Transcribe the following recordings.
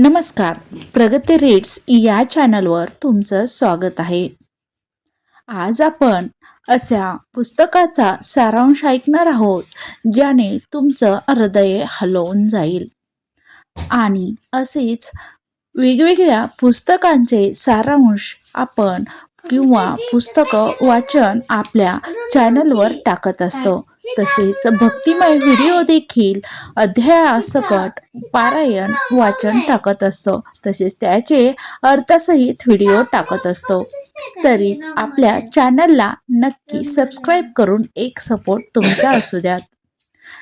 नमस्कार. प्रगती रीड्स या चॅनलवर तुमचं स्वागत आहे. आज आपण अशा पुस्तकाचा सारांश ऐकणार आहोत ज्याने तुमचं हृदय हलवून जाईल. आणि असेच वेगवेगळ्या पुस्तकांचे सारांश आपण किंवा पुस्तकं वाचन आपल्या चॅनलवर टाकत असतो. तसेच भक्तिमय व्हिडिओ देखील अध्यायासकट पारायण वाचन टाकत असतो. तसेच त्याचे अर्थसहित व्हिडिओ टाकत असतो. तरीच आपल्या चॅनलला नक्की सबस्क्राईब करून एक सपोर्ट तुमचा असू द्यात.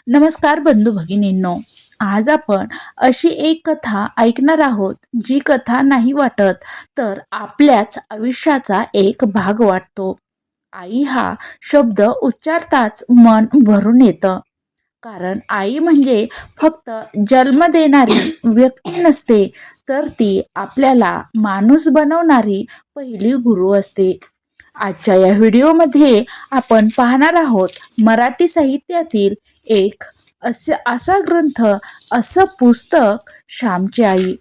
नमस्कार बंधू भगिनींनो. आज आपण अशी एक कथा ऐकणार आहोत जी कथा नाही वाटत तर आपल्याच आयुष्याचा एक भाग वाटतो. आई हा शब्द उच्चारताच मन भरून येतं. कारण आई म्हणजे फक्त जन्म देणारी व्यक्ती नसते तर ती आपल्याला माणूस बनवणारी पहिली गुरु असते. आजच्या या व्हिडिओमध्ये आपण पाहणार आहोत मराठी साहित्यातील एक असे असा ग्रंथ असं पुस्तक श्यामची आई.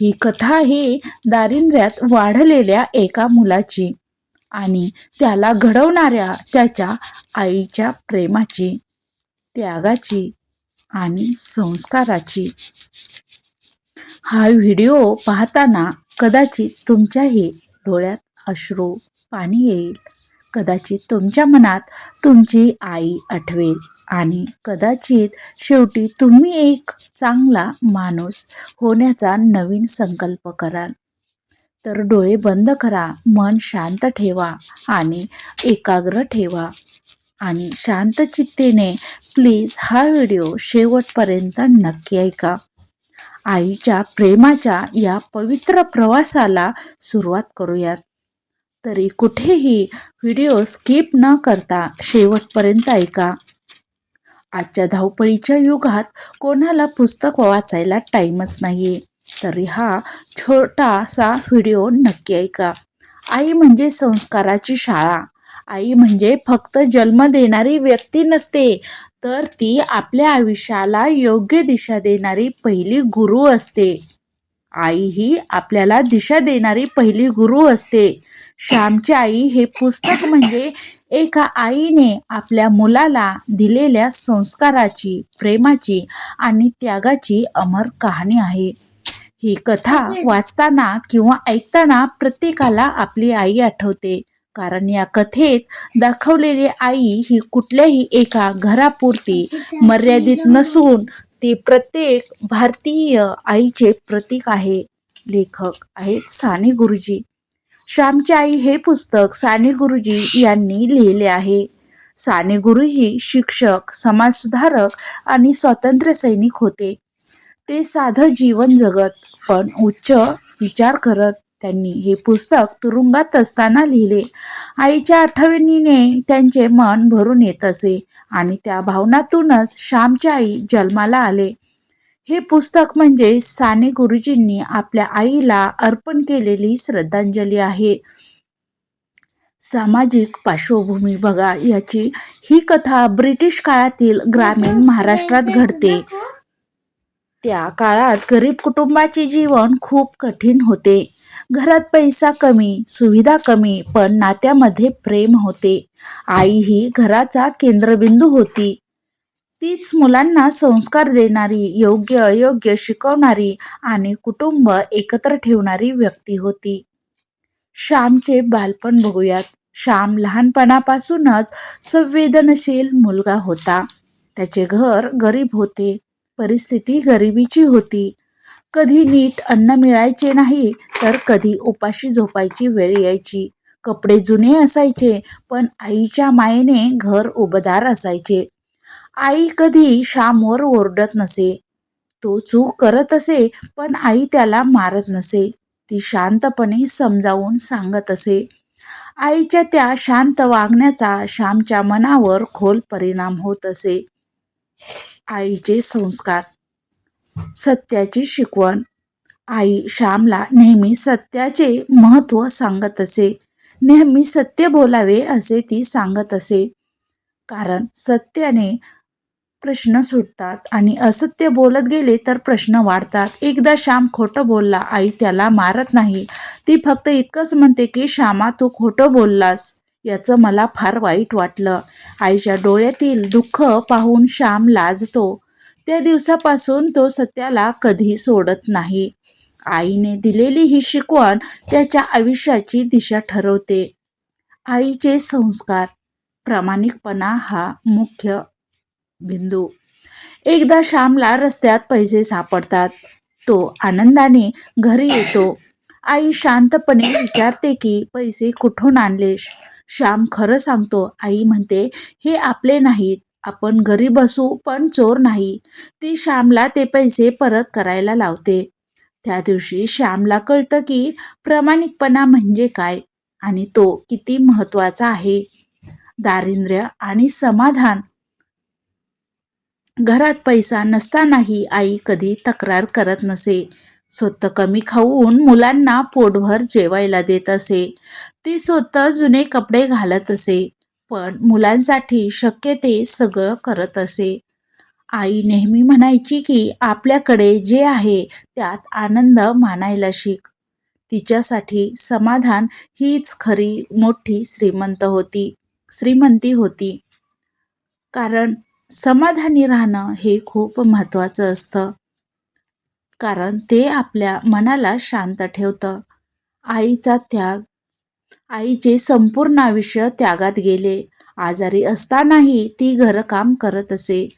ही कथा आहे दारिद्र्यात वाढलेल्या एका मुलाची. आणि त्याला घडवणाऱ्या त्याच्या आईच्या प्रेमाची त्यागाची आणि संस्काराची. हा व्हिडिओ पाहताना कदाचित तुमच्याही डोळ्यात अश्रू पाणी येईल. कदाचित तुमच्या मनात तुमची आई आठवेल आणि कदाचित शेवटी तुम्ही एक चांगला माणूस होण्याचा नवीन संकल्प कराल. तर डोळे बंद करा मन शांत ठेवा आणि एकाग्र ठेवा. आणि शांत चित्तेने प्लीज हा व्हिडिओ शेवटपर्यंत नक्की ऐका. आईच्या प्रेमाच्या या पवित्र प्रवासाला सुरुवात करूयात. तरी कुठेही व्हिडिओ स्किप न करता शेवटपर्यंत ऐका. आजच्या धावपळीच्या युगात कोणाला पुस्तक वाचायला टाईमच नाही तरी हा छोटासा व्हिडिओ नक्की ऐका. आई म्हणजे संस्काराची शाळा. आई म्हणजे फक्त जन्म देणारी व्यक्ती नसते तर ती आपल्या आयुष्याला योग्य दिशा देणारी पहिली गुरु असते. आई ही आपल्याला दिशा देणारी पहिली गुरु असते. श्यामची आई हे पुस्तक म्हणजे एका आईने आपल्या मुलाला दिलेल्या संस्काराची प्रेमाची आणि त्यागाची अमर कहाणी आहे. ही कथा वाचताना किंवा ऐकताना प्रत्येकाला आपली आई आठवते. कारण या कथेत दाखवलेली आई ही कुठल्याही एका घरापुरती मर्यादित नसून ती प्रत्येक भारतीय आईचे प्रतीक आहे. लेखक आहेत साने गुरुजी. श्यामची आई हे पुस्तक साने गुरुजी यांनी लिहिले आहे. साने गुरुजी शिक्षक समाजसुधारक आणि स्वातंत्र्य सैनिक होते. ते साधं जीवन जगत पण उच्च विचार करत त्यांनी हे पुस्तक तुरुंगात असताना लिहिले. आईच्या आठवणीने त्यांचे मन भरून येत असे आणि त्या भावनातूनच श्यामच्या आई जन्माला आले. हे पुस्तक म्हणजे साने गुरुजींनी आपल्या आईला अर्पण केलेली श्रद्धांजली आहे. सामाजिक पार्श्वभूमी बघा याची ही कथा ब्रिटिश काळातील ग्रामीण महाराष्ट्रात घडते. त्या काळात गरीब कुटुंबाचे जीवन खूप कठीण होते. घरात पैसा कमी सुविधा कमी पण नात्यामध्ये प्रेम होते. आई ही घराचा केंद्रबिंदू होती. तीच मुलांना संस्कार देणारी योग्य अयोग्य शिकवणारी आणि कुटुंब एकत्र ठेवणारी व्यक्ती होती. श्यामचे बालपण बघूयात. श्याम लहानपणापासूनच संवेदनशील मुलगा होता. त्याचे घर गरीब होते. परिस्थिती गरिबीची होती. कधी नीट अन्न मिळायचे नाही तर कधी उपाशी झोपायची वेळ यायची. कपडे जुने असायचे पण आईच्या मायेने घर उबदार असायचे. आई कधी श्यामवर ओरडत नसे. तो चूक करत असे पण आई त्याला मारत नसे. ती शांतपणे समजावून सांगत असे. आईच्या त्या शांत वागण्याचा श्यामच्या मनावर खोल परिणाम होत असे. आईचे संस्कार. सत्याची शिकवण. आई श्यामला नेहमी सत्याचे महत्त्व सांगत असे. नेहमी सत्य बोलावे असे ती सांगत असे. कारण सत्याने प्रश्न सुटतात आणि असत्य बोलत गेले तर प्रश्न वाढतात. एकदा श्याम खोटं बोलला आई त्याला मारत नाही. ती फक्त इतकंच म्हणते की श्यामा तू खोटं बोललास. याचं मला फार वाईट वाटलं. आईच्या डोळ्यातील दुःख पाहून श्याम लाजतो. त्या दिवसापासून तो सत्याला कधी सोडत नाही. आईने दिलेली ही शिकवण त्याच्या आयुष्याची दिशा ठरवते. आईचे संस्कार प्रामाणिकपणा हा मुख्य बिंदू. एकदा श्यामला रस्त्यात पैसे सापडतात. तो आनंदाने घरी येतो. आई शांतपणे विचारते की पैसे कुठून आणलेस? श्याम खरं सांगतो आई म्हणते हे आपले नाहीत. आपण घरी बसू पण चोर नाही. ती श्यामला ते पैसे परत करायला लावते. त्या दिवशी श्यामला कळतं की प्रामाणिकपणा म्हणजे काय आणि तो किती महत्त्वाचा आहे. दारिद्र्य आणि समाधान. घरात पैसा नसतानाही आई कधी तक्रार करत नसे. स्वतः कमी खाऊन मुलांना पोटभर जेवायला देत असे. ती स्वतः जुने कपडे घालत असे पण मुलांसाठी शक्य ते सगळं करत असे. आई नेहमी म्हणायची की आपल्याकडे जे आहे त्यात आनंद मानायला शिक. तिच्यासाठी समाधान हीच खरी मोठी श्रीमंत होती श्रीमंती होती. कारण समाधानी राहणं हे खूप महत्त्वाचं असतं. कारण ते आपल्या मनाला शांत ठेवतं. आईचा त्याग आईचे संपूर्ण आयुष्य त्यागात गेले. आजारी असतानाही ती घरकाम करत असे.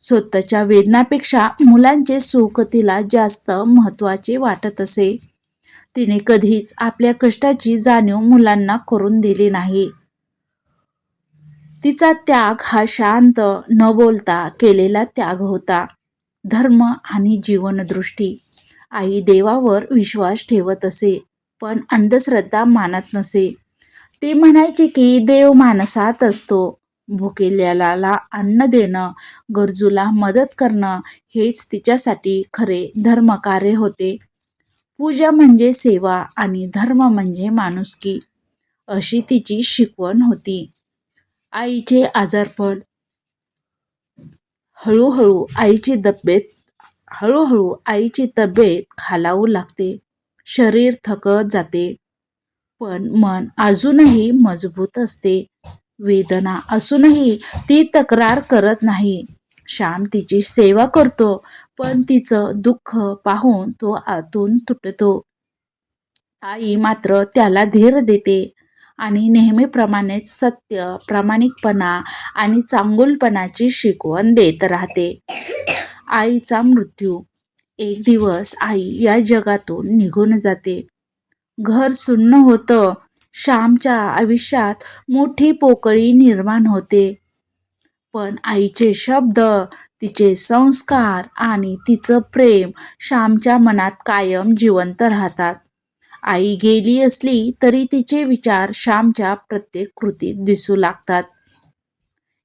स्वतःच्या वेदनापेक्षा मुलांचे सुख तिला जास्त महत्त्वाचे वाटत असे. तिने कधीच आपल्या कष्टाची जाणीव मुलांना करून दिली नाही. तिचा त्याग हा शांत न बोलता केलेला त्याग होता. धर्म आणि जीवनदृष्टी. आई देवावर विश्वास ठेवत असे पण अंधश्रद्धा मानत नसे. ते म्हणायचे की देव माणसात असतो. भुकेल्याला अन्न देणं गरजूला मदत करणं हेच तिच्यासाठी खरे धर्मकार्य होते. पूजा म्हणजे सेवा आणि धर्म म्हणजे माणुसकी. अशी तिची शिकवण होती. आईचे आजारपण हळूहळू आईची तब्येत हळूहळू आईची तब्येत खालावू लागते. शरीर थकत जाते. पण मन अजूनही मजबूत असते. वेदना असूनही ती तक्रार करत नाही. श्याम तिची सेवा करतो पण तिचं दुःख पाहून तो आतून तुटतो. आई मात्र त्याला धीर देते. आणि नेहमीप्रमाणेच सत्य प्रामाणिकपणा आणि चांगुलपणाची शिकवण देत राहते. आईचा मृत्यू. एक दिवस आई या जगातून निघून जाते. घर सुन्न होतं. श्यामच्या आयुष्यात मोठी पोकळी निर्माण होते. पण आईचे शब्द तिचे संस्कार आणि तिचं प्रेम श्यामच्या मनात कायम जिवंत राहतात. आई गेली असली तरी तिचे विचार श्यामच्या प्रत्येक कृतीत दिसू लागतात.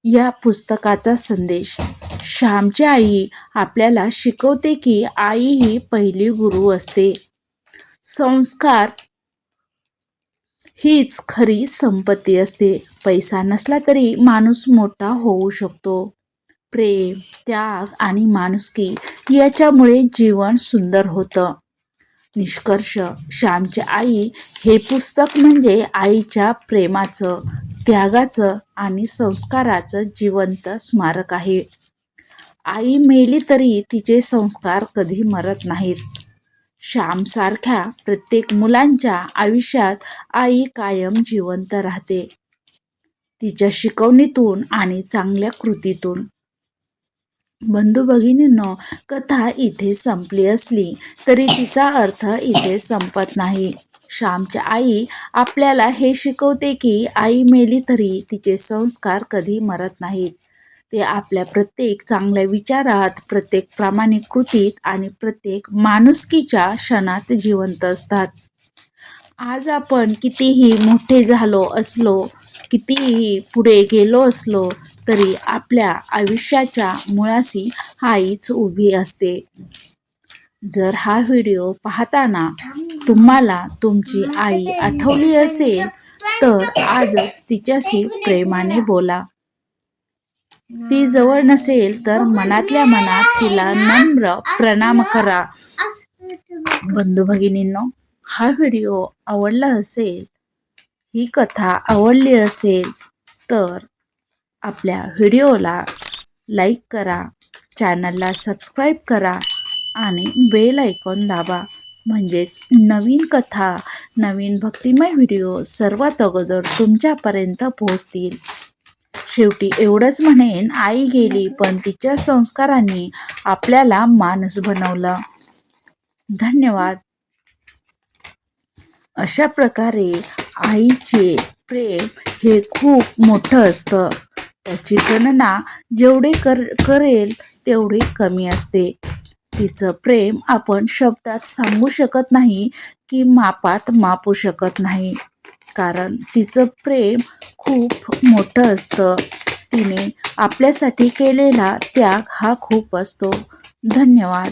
या पुस्तकाचा संदेश श्यामची आई आपल्याला शिकवते की आई ही पहिली गुरु असते. संस्कार हीच खरी संपत्ती असते. पैसा नसला तरी माणूस मोठा होऊ शकतो. प्रेम त्याग आणि माणुसकी याच्यामुळे जीवन सुंदर होतं. निष्कर्ष. श्यामची आई हे पुस्तक म्हणजे आईच्या प्रेमाचं त्यागाचं आणि संस्काराचं जिवंत स्मारक आहे. आई मेली तरी तिचे संस्कार कधी मरत नाहीत. श्यामसारख्या प्रत्येक मुलांच्या आयुष्यात आई कायम जिवंत राहते. तिच्या शिकवणीतून आणि चांगल्या कृतीतून बंधू भगिनींनो कथा इथे संपली असली तरी तिचा अर्थ इथे संपत नाही. श्यामच्या आई आपल्याला हे शिकवते की आई मेली तरी तिचे संस्कार कधी मरत नाहीत. ते आपल्या प्रत्येक चांगल्या विचारात प्रत्येक प्रामाणिक कृतीत आणि प्रत्येक माणुसकीच्या क्षणात जिवंत असतात. आज आपण कितीही मोठे झालो असलो कितीही पुढे गेलो असलो तरी आपल्या आयुष्याच्या मुळाशी आईच उभी असते. जर हा व्हिडिओ पाहताना तुम्हाला तुमची आई आठवली असेल तर आजच तिच्याशी प्रेमाने बोला. ती जवळ नसेल तर मनातल्या मनात तिला नम्र प्रणाम करा. बंधू भगिनींनो हा व्हिडिओ आवडला असेल ही कथा आवडली असेल तर आपल्या व्हिडिओला लाईक करा चॅनलला सबस्क्राईब करा आणि बेल ऐकॉन दाबा. म्हणजेच नवीन कथा नवीन भक्तिमय व्हिडिओ सर्वात अगोदर तुमच्यापर्यंत पोहोचतील. शेवटी एवढंच म्हणेन आई गेली पण तिच्या संस्कारांनी आपल्याला माणूस बनवलं. धन्यवाद. अशा प्रकारे आईचे प्रेम हे खूप मोठं असतं. त्याची गणना जेवढे कर करेल तेवढे कमी असते. तिचं प्रेम आपण शब्दात सांगू शकत नाही की मापात मापू शकत नाही. कारण तिचं प्रेम खूप मोठं असतं. तिने आपल्यासाठी केलेला त्याग हा खूप असतो. धन्यवाद.